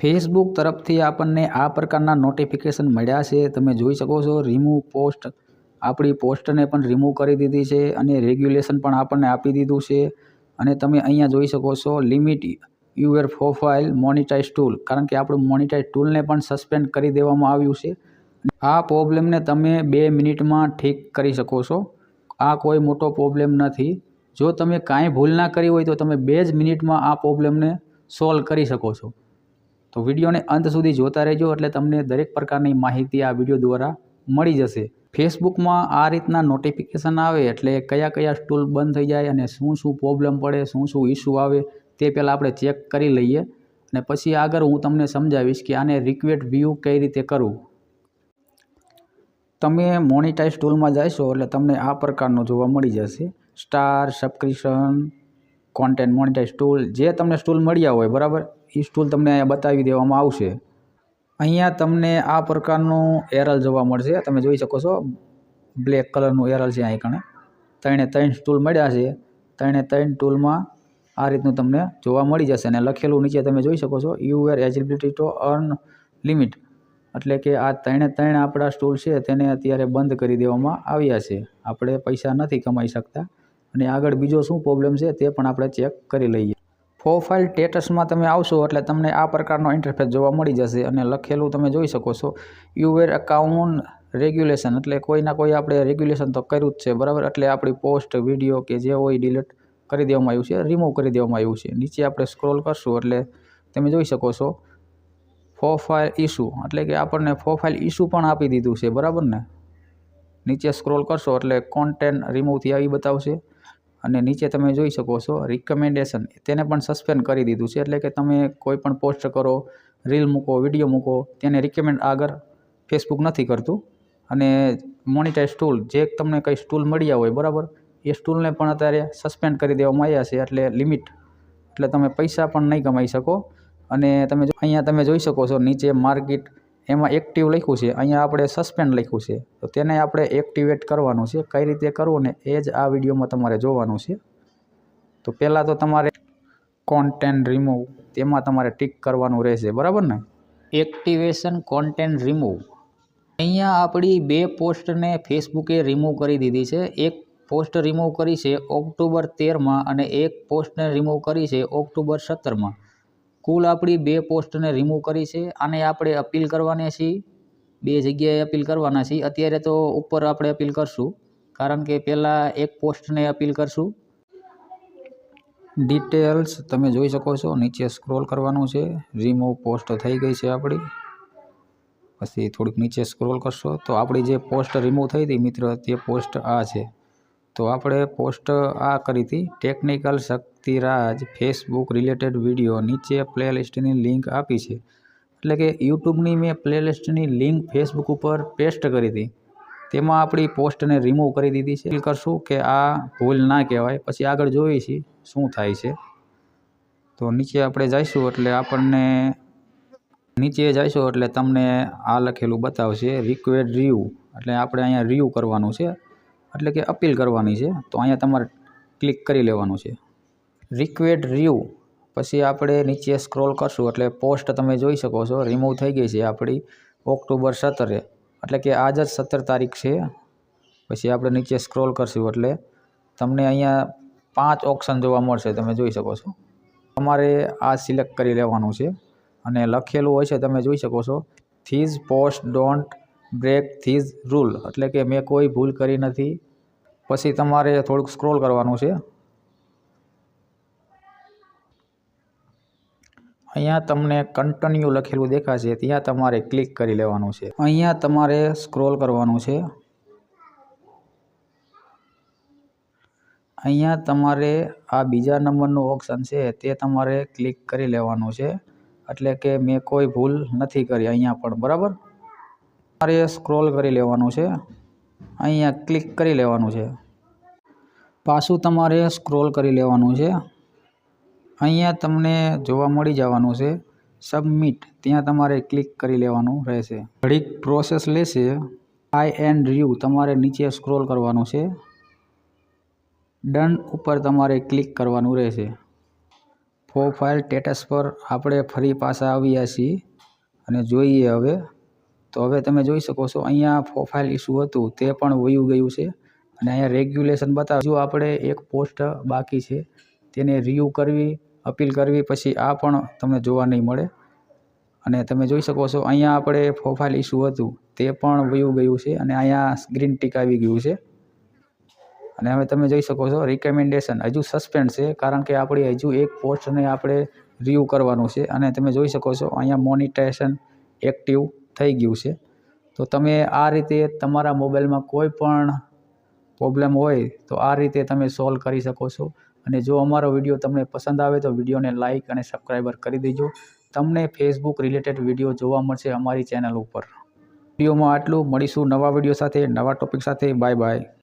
Facebook તરફથી આપણને આ પ્રકારના નોટિફિકેશન મળ્યા છે. તમે જોઈ શકો છો રિમૂવ પોસ્ટ આપણી પોસ્ટને પણ રિમૂવ કરી દીધી છે અને રેગ્યુલેશન પણ આપણને આપી દીધું છે. અને તમે અહીંયા જોઈ શકો છો limit your profile monetise tool કારણ કે આપણું મોનિટાઇઝ ટૂલને પણ સસ્પેન્ડ કરી દેવામાં આવ્યું છે. આ પ્રોબ્લેમને તમે બે મિનિટમાં ઠીક કરી શકો છો. આ કોઈ મોટો પ્રોબ્લેમ નથી. જો તમે કાંઈ ભૂલ ના કરી હોય તો તમે બે જ મિનિટમાં આ પ્રોબ્લેમને સોલ્વ કરી શકો છો. તો વિડીયોને અંત સુધી જોતા રહેજો એટલે તમને દરેક પ્રકારની માહિતી આ વીડિયો દ્વારા મળી જશે. ફેસબુકમાં આ રીતના નોટિફિકેશન આવે એટલે કયા કયા સ્ટૂલ બંધ થઈ જાય અને શું શું પ્રોબ્લેમ પડે, શું શું ઇસ્યુ આવે તે પહેલાં આપણે ચેક કરી લઈએ અને પછી આગળ હું તમને સમજાવીશ કે આને રિક્વેટ વ્યૂ કઈ રીતે કરવું. તમે મોનિટાઇઝ ટૂલમાં જશો એટલે તમને આ પ્રકારનું જોવા મળી જશે. Star subscription content monetise tool જે તમને ટૂલ મળ્યા હોય, બરાબર? એ સ્ટૂલ તમને અહીંયા બતાવી દેવામાં આવશે. અહીંયા તમને આ પ્રકારનું એરલ જોવા મળશે. તમે જોઈ શકો છો, બ્લેક કલરનું એરલ છે અહીં કણે. ત્રણે ત્રણ ટૂલ મળ્યા છે. ત્રણે ત્રણ ટૂલમાં આ રીતનું તમને જોવા મળી જશે. અને લખેલું નીચે તમે જોઈ શકો છો you were eligibility to earn limit એટલે કે આ ત્રણે ત્રણ આપણા સ્ટૂલ છે, તેને અત્યારે બંધ કરી દેવામાં આવ્યા છે. આપણે પૈસા નથી કમાઈ શકતા. અને આગળ બીજો શું પ્રોબ્લેમ છે, તે પણ આપણે ચેક કરી લઈએ. પ્રોફાઇલ સ્ટેટસમાં તમે આવશો એટલે તમને આ પ્રકારનો ઇન્ટરફેસ જોવા મળી જશે અને લખેલું તમે જોઈ શકો છો. યુએર એકાઉન્ટ રેગ્યુલેશન એટલે કોઈના કોઈ આપણે રેગ્યુલેશન તો કર્યું જ છે, બરાબર? એટલે આપણી પોસ્ટ વીડિયો કે જે હોય ડિલીટ કરી દેવામાં આવ્યું છે રિમૂવ કરી દેવામાં આવ્યું છે. નીચે આપણે સ્ક્રોલ કરશું એટલે તમે જોઈ શકો છો પ્રોફાઇલ ઇસ્યુ એટલે કે આપણને પ્રોફાઇલ ઇસ્યુ પણ આપી દીધું છે, બરાબર ને? નીચે સ્ક્રોલ કરશો એટલે કોન્ટેન્ટ રિમૂવથી આવી બતાવશે. અને નીચે તમે જોઈ શકો છો રિકમેન્ડેશન તેને પણ સસ્પેન્ડ કરી દીધું છે. એટલે કે તમે કોઈ પણ પોસ્ટ કરો રીલ મૂકો વીડિયો મૂકો, તેને રિકમેન્ડ આગળ ફેસબુક નથી કરતું. અને મોનિટાઇઝ ટૂલ જે તમને કંઈ ટૂલ મળ્યા હોય, બરાબર? એ સ્ટૂલને પણ અત્યારે સસ્પેન્ડ કરી દેવામાં આવ્યા છે. એટલે લિમિટ એટલે તમે પૈસા પણ નહીં કમાઈ શકો. અને તમે અહીંયા તમે જોઈ શકો છો, નીચે માર્કેટ એમાં એક્ટિવ લખ્યું છે. અહીંયા આપણે સસ્પેન્ડ લખ્યું છે. તો તેને આપણે એક્ટિવેટ કરવાનું છે. કઈ રીતે કરવું ને એ જ આ વિડીયોમાં તમારે જોવાનું છે. તો પહેલાં તો તમારે કોન્ટેન્ટ રિમૂવ તેમાં તમારે ટીક કરવાનું રહેશે. બરાબર ને? એક્ટિવેશન કોન્ટેન્ટ રિમૂવ અહીંયા આપણી બે પોસ્ટને ફેસબુકે રિમૂવ કરી દીધી છે. એક પોસ્ટ રિમૂવ કરી છે ઓક્ટોબર તેરમાં અને એક પોસ્ટને રિમૂવ કરી છે ઓક્ટોબર સત્તરમાં. કુલ આપણી બે પોસ્ટને રિમૂવ કરી છે. આને આપણે અપીલ કરવાની છીએ. બે જગ્યાએ અપીલ કરવાના છીએ. અત્યારે તો ઉપર આપણે અપીલ કરશું. કારણ કે પહેલાં એક પોસ્ટને અપીલ કરશું. ડિટેલ્સ તમે જોઈ શકો છો. નીચે સ્ક્રોલ કરવાનું છે. રિમૂવ પોસ્ટ થઈ ગઈ છે આપણી. પછી થોડીક નીચે સ્ક્રોલ કરશો. તો આપણી જે પોસ્ટ રિમૂવ થઈ હતી મિત્ર, તે પોસ્ટ આ છે. તો આપણે પોસ્ટ આ કરી હતી. Technical Shaktiraj Facebook related video નીચે પ્લેલિસ્ટની લિંક આપી છે. એટલે કે યુટ્યુબની મેં પ્લેલિસ્ટની લિંક ફેસબુક ઉપર પેસ્ટ કરી હતી. તેમાં આપણી પોસ્ટને રિમૂવ કરી દીધી છે. કરશું કે આ ભૂલ ના કહેવાય. પછી આગળ જોઈએ છીએ શું થાય છે. તો નીચે આપણે જઈશું એટલે આપણને નીચે જઈશું એટલે તમને આ લખેલું બતાવશે રિક્વેડ રિવ્યૂ એટલે આપણે અહીંયા રિવ્યૂ કરવાનું છે. એટલે કે અપીલ કરવાની છે. તો અહીંયા તમારે ક્લિક કરી લેવાનું છે. રિક્વેડ રિવ્યૂ પછી આપણે નીચે સ્ક્રોલ કરશું, એટલે પોસ્ટ તમે જોઈ શકો છો રિમૂવ થઈ ગઈ છે આપણી ઓક્ટોબર સત્તરે. એટલે કે આજ જ સત્તર તારીખ છે. પછી આપણે નીચે સ્ક્રોલ કરશું, એટલે તમને અહીંયા પાંચ ઓપ્શન જોવા મળશે, તમે જોઈ શકો છો. તમારે આ સિલેક્ટ કરી લેવાનું છે. અને લખેલું હોય છે, તમે જોઈ શકો છો these post don't break these rule એટલે કે મેં કોઈ ભૂલ કરી નથી. પછી તમારે થોડુંક સ્ક્રોલ કરવાનું છે. અહીંયા તમને કન્ટિન્યુ લખેલું દેખાશે, ત્યાં તમારે ક્લિક કરી લેવાનું છે. અહીંયા તમારે સ્ક્રોલ કરવાનું છે. અહીંયા તમારે આ બીજા નંબરનું ઓપ્શન છે, તે તમારે ક્લિક કરી લેવાનું છે. એટલે કે મેં કોઈ ભૂલ નથી કરી અહીંયા પણ, બરાબર? તમારે સ્ક્રોલ કરી લેવાનું છે. અહીંયા ક્લિક કરી લેવાનું છે. પાછું તમારે સ્ક્રોલ કરી લેવાનું છે. અહીંયા તમને જોવા મળી જવાનું છે. સબમિટ ત્યાં તમારે ક્લિક કરી લેવાનું રહેશે. ઘડીક પ્રોસેસ લેશે. આઈ એન્ડ રિવ્યૂ તમારે નીચે સ્ક્રોલ કરવાનું છે. ડન ઉપર તમારે ક્લિક કરવાનું રહેશે. પ્રોફાઇલ સ્ટેટસ પર આપણે ફરી પાછા આવ્યા છીએ. અને જોઈએ હવે. તો હવે તમે જોઈ શકો છો, અહીંયા પ્રોફાઇલ ઇસ્યુ હતું. તે પણ વયું ગયું છે. અને અહીંયા રેગ્યુલેશન બતાવે જો આપણે એક પોસ્ટ બાકી છે, તેને રિવ્યૂ કરવી અપીલ કરવી, પછી આ પણ તમને જોવા નહીં મળે. અને તમે જોઈ શકો છો, અહીંયા આપણે પ્રોફાઇલ ઇસ્યુ હતું, તે પણ વયું ગયું છે અને અહીંયા ગ્રીન ટીક આવી ગયું છે. અને હવે તમે જોઈ શકો છો રિકમેન્ડેશન હજુ સસ્પેન્ડ છે, કારણ કે આપણી હજુ એક પોસ્ટને આપણે રિવ્યૂ કરવાનું છે. અને તમે જોઈ શકો છો, અહીંયા મોનિટાઇઝેશન એક્ટિવ થઈ ગયું છે. તો તમે આ રીતે તમારા મોબાઈલમાં કોઈ પણ પ્રોબ્લેમ હોય, તો આ રીતે તમે સોલ્વ કરી શકો છો. અને જો અમારો વીડિયો તમને પસંદ આવે તો વિડીયોને લાઇક અને સબસ્ક્રાઈબર કરી દેજો. તમને ફેસબુક રિલેટેડ વીડિયો જોવા મળશે અમારી ચેનલ ઉપર. વિડીયોમાં આટલું. મળીશું નવા વીડિયો સાથે, નવા ટોપિક સાથે. Bye bye.